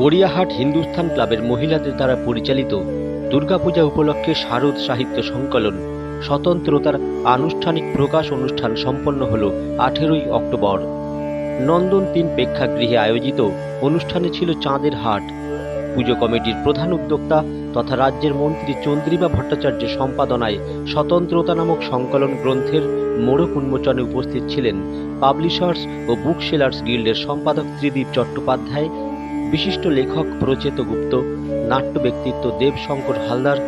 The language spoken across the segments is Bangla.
গড়িয়াহাট হিন্দুস্থান ক্লাবের মহিলাদের দ্বারা পরিচালিত দুর্গাপূজা উপলক্ষে শারদ সাহিত্য সংকলন, স্বতন্ত্রতার আনুষ্ঠানিক প্রকাশ অনুষ্ঠান সম্পন্ন হল আঠেরোই অক্টোবর। নন্দন তিন প্রেক্ষাগৃহে আয়োজিত অনুষ্ঠানে ছিল চাঁদের হাট। পুজো কমিটির প্রধান উদ্যোক্তা তথা রাজ্যের মন্ত্রী চন্দ্রিমা ভট্টাচার্যের সম্পাদনায় স্বতন্ত্রতা নামক সংকলন গ্রন্থের মোড়ক উন্মোচনে উপস্থিত ছিলেন পাবলিশার্স ও বুক সেলার্স গিল্ডের সম্পাদক ত্রিদীপ চট্টোপাধ্যায় বিশিষ্ট লেখক প্রচেত গুপ্ত, নাট্য ব্যক্তিত্ব দেবশঙ্কর হালদার,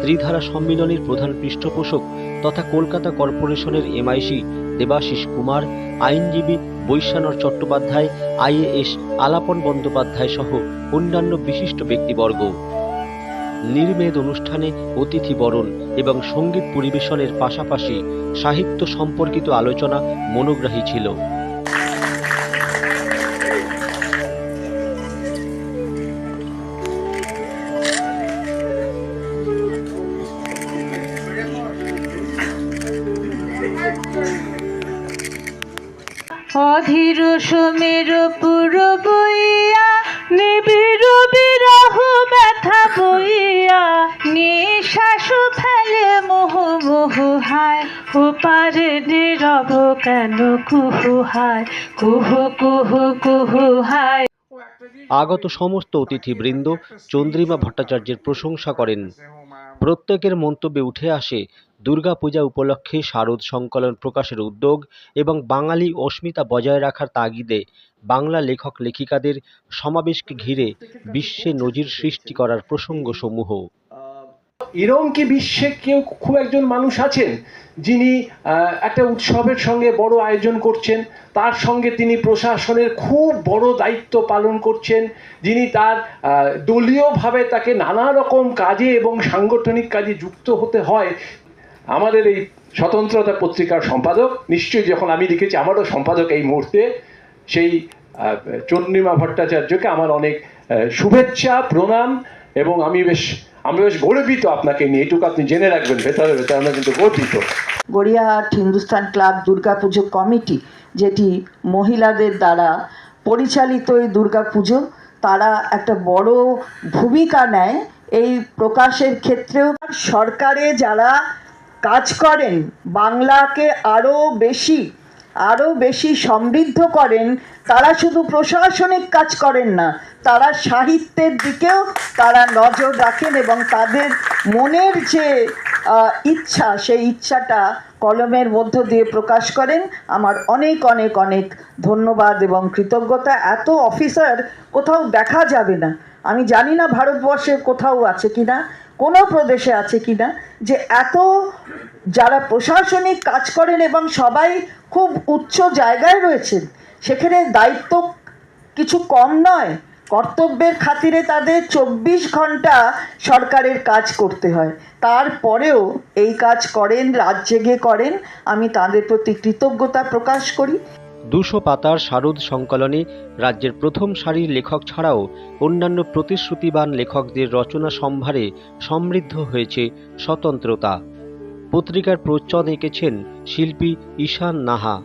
ত্রিধারা সম্মিলনীর প্রধান পৃষ্ঠপোষক তথা কলকাতা কর্পোরেশনের এমআইসি দেবাশিস কুমার, আইনজীবী বৈশ্যানর চট্টোপাধ্যায়, আইএএস আলাপন বন্দ্যোপাধ্যায় সহ অন্যান্য বিশিষ্ট ব্যক্তিবর্গ। নির্মেদ অনুষ্ঠানে অতিথি বরণ এবং সংগীত পরিবেশনের পাশাপাশি সাহিত্য সম্পর্কিত আলোচনা মনোগ্রাহী ছিল। অধীর সুমের পুর বইয়া, নিবিড় বিরহ ব্যথা বইয়া নিঃশ্বাস ফেলে মোহ মোহ হায়। ওপারে নীরব কেন কুহু হায়? কুহু কুহু কুহু হায়। আগত সমস্ত অতিথিবৃন্দ চন্দ্রিমা ভট্টাচার্যের প্রশংসা করেন। প্রত্যেকের মন্তব্যে উঠে আসে, দুর্গাপূজা উপলক্ষে শারদ সংকলন প্রকাশের উদ্যোগ এবং বাঙালি অস্মিতা বজায় রাখার তাগিদে বাংলা লেখক লেখিকাদের সমাবেশকে ঘিরে বিশ্বে নজির সৃষ্টি করার প্রসঙ্গসমূহ। এরম কি বিশ্বে কেউ খুব একজন মানুষ আছেন যিনি একটা উৎসবের সঙ্গে বড় আয়োজন করছেন। তার সঙ্গে তিনি প্রশাসনের খুব বড় দায়িত্ব পালন করছেন। যিনি তার দলীয়ভাবে তাকে নানা রকম কাজে এবং সাংগঠনিক কাজে যুক্ত হতে হয়। আমাদের এই স্বতন্ত্রতা পত্রিকার সম্পাদক, নিশ্চয়ই যখন আমি লিখেছি, আমারও সম্পাদক এই মুহূর্তে, সেই চন্দ্রিমা ভট্টাচার্যকে আমার অনেক শুভেচ্ছা, প্রণাম, এবং আমি বেশ আমি বেশ গর্বিত আপনাকে নিয়ে, এটুকু আপনি জেনে রাখবেন, ভেতরে ভেতরে আমরা কিন্তু গর্বিত। গড়িয়াহাট হিন্দুস্তান ক্লাব দুর্গাপুজো কমিটি, যেটি মহিলাদের দ্বারা পরিচালিত এই দুর্গাপুজো, তারা একটা বড় ভূমিকা নেয় এই প্রকাশের ক্ষেত্রেও। সরকারে যারা কাজ করেন, বাংলাকে আরও বেশি আরও বেশি সমৃদ্ধ করেন, তারা শুধু প্রশাসনিক কাজ করেন না, তারা সাহিত্যের দিকেও তারা নজর রাখেন এবং তাদের মনের যে ইচ্ছা, সেই ইচ্ছাটা কলমের মধ্য দিয়ে প্রকাশ করেন। আমার অনেক অনেক অনেক ধন্যবাদ এবং কৃতজ্ঞতা। এত অফিসার, কোথাও দেখা যাবে না। আমি জানি না ভারতবর্ষে কোথাও আছে কিনা, কোনো প্রদেশে আছে কিনা, যে এত যারা প্রশাসনিক কাজ করেন এবং সবাই খুব উচ্চ জায়গায় রয়েছেন, সেখানে দায়িত্ব কিছু কম নয়। কর্তব্যের খাতিরে তাদের চব্বিশ ঘণ্টা সরকারের কাজ করতে হয়। তারপরেও এই কাজ করেন, রাত জেগে করেন। আমি তাদের প্রতি কৃতজ্ঞতা প্রকাশ করি। দুশো পাতার শারদ সংকলনে রাজ্যের প্রথম সারির লেখক ছাড়াও অন্যান্য প্রতিশ্রুতিবান লেখকদের রচনা সম্ভারে সমৃদ্ধ হয়েছে স্বতন্ত্রতা। পত্রিকার প্রচ্ছদ এঁকেছেন শিল্পী ঈশান নাহা।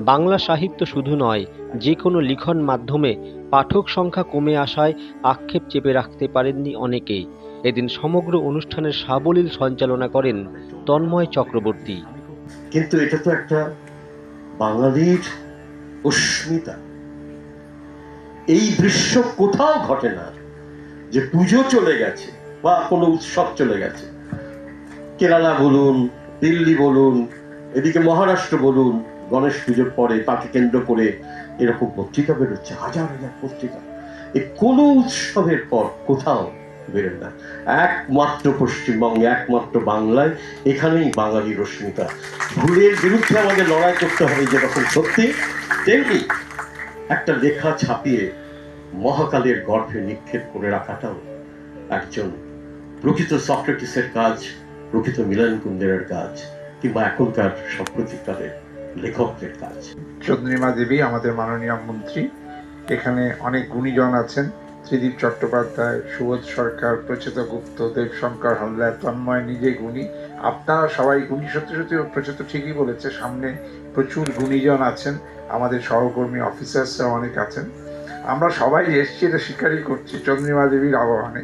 বাংলা সাহিত্য শুধু নয়, যে কোনো লিখন মাধ্যমে পাঠক সংখ্যা কমে আসায় আক্ষেপ চেপে রাখতে পারেননি অনেকে এদিন সমগ্র অনুষ্ঠানের সাবলীল সঞ্চালনা করেন তন্ময় চক্রবর্তী। কিন্তু এটা তো একটা বাঙালির অস্মিতা এই দৃশ্য কোথাও ঘটে না যে পুজো চলে গেছে বা কোনো উৎসব চলে গেছে। কেরালা বলুন, দিল্লি বলুন, এদিকে মহারাষ্ট্র বলুন, গণেশ পুজোর পরে তাকে কেন্দ্র করে এরকম পত্রিকা বেরোচ্ছে, হাজার হাজার পত্রিকা। এই কোনো উৎসবের পর কোথাও বেরোয় না। একমাত্র পশ্চিমবঙ্গে, একমাত্র বাংলায় এখানেই বাঙালি রশ্মিতা ভুলের বিরুদ্ধে আমাদের লড়াই করতে হবে যেরকম সত্যি। তেমনি একটা লেখা ছাপিয়ে মহাকালের গর্ভে নিক্ষেপ করে রাখাটাও একজন প্রকৃত সক্রেটিসের কাজ। প্রকৃত মিলন কুন্দেরের কাজ কিংবা এখনকার সাম্প্রতিককালের লেখকদের কাজ। চন্দ্রিমা দেবী, আমাদের মাননীয় মন্ত্রী, এখানে অনেক গুণীজন আছেন। ত্রিদীপ চট্টোপাধ্যায়, সুবোধ সরকার, প্রচেত গুপ্ত, দেবশঙ্কর হালদার, তন্ময় নিজে গুণী। আপনারা সবাই গুণী, সত্যি সত্যি প্রচেত ঠিকই বলেছে, সামনে প্রচুর গুণীজন আছেন। আমাদের সহকর্মী অফিসার্সরা অনেক আছেন। আমরা সবাই এসছি, এটা স্বীকারই করছি, চন্দ্রিমা দেবীর আহ্বানে।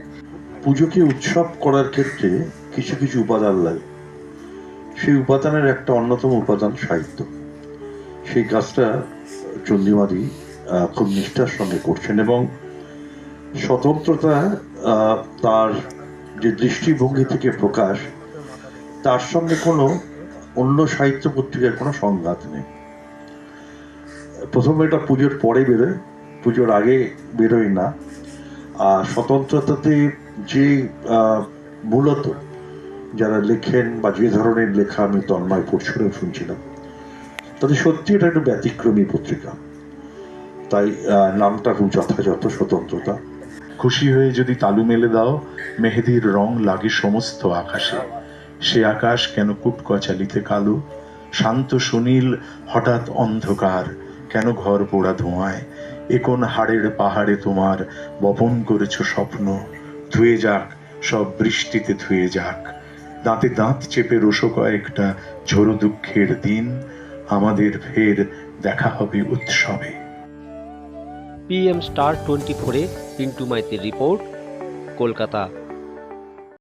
পুজোকে উৎসব করার ক্ষেত্রে কিছু কিছু উপাদান লাগে। সেই উপাদানের একটা অন্যতম উপাদান সাহিত্য। সেই কাজটা চন্দ্রিমাদি খুব নিষ্ঠার সঙ্গে করছেন এবং স্বতন্ত্রতা তার যে দৃষ্টিভঙ্গি থেকে প্রকাশ, তার সঙ্গে কোনো অন্য সাহিত্য পত্রিকার কোনো সংঘাত নেই। প্রথমে এটা পুজোর পরে বেরোয়, পুজোর আগে বেরোয় না। আর স্বতন্ত্রতাতে যে মূলত যারা লেখেন বা যে ধরনের লেখা আমি তন্ময় পড়ছিলাম শুনছিলাম, তাদের সত্যি এটা একটু ব্যতিক্রমী পত্রিকা। তাই নামটা খুব যথাযথ স্বতন্ত্রতা। খুশি হয়ে যদি তালু মেলে দাও, মেহেদির রং লাগে সমস্ত আকাশে। সে আকাশ কেন কুটকচালিতে কালো? শান্ত সুনীল হঠাৎ অন্ধকার, কেন ঘর পোড়া ধোঁয়ায়? এ কোন হাড়ের পাহাড়ে তোমার বপন করেছ স্বপ্ন? ধুয়ে যাক, সব বৃষ্টিতে ধুয়ে যাক। দাঁতে দাঁত চেপে রোশো কয়েকটা ঝোড়ো দুঃখের দিন, আমাদের ফের দেখা হবে উৎসবে। পিএম স্টার টোয়েন্টি ফোরে পিন্টু মাইতির রিপোর্ট কলকাতা।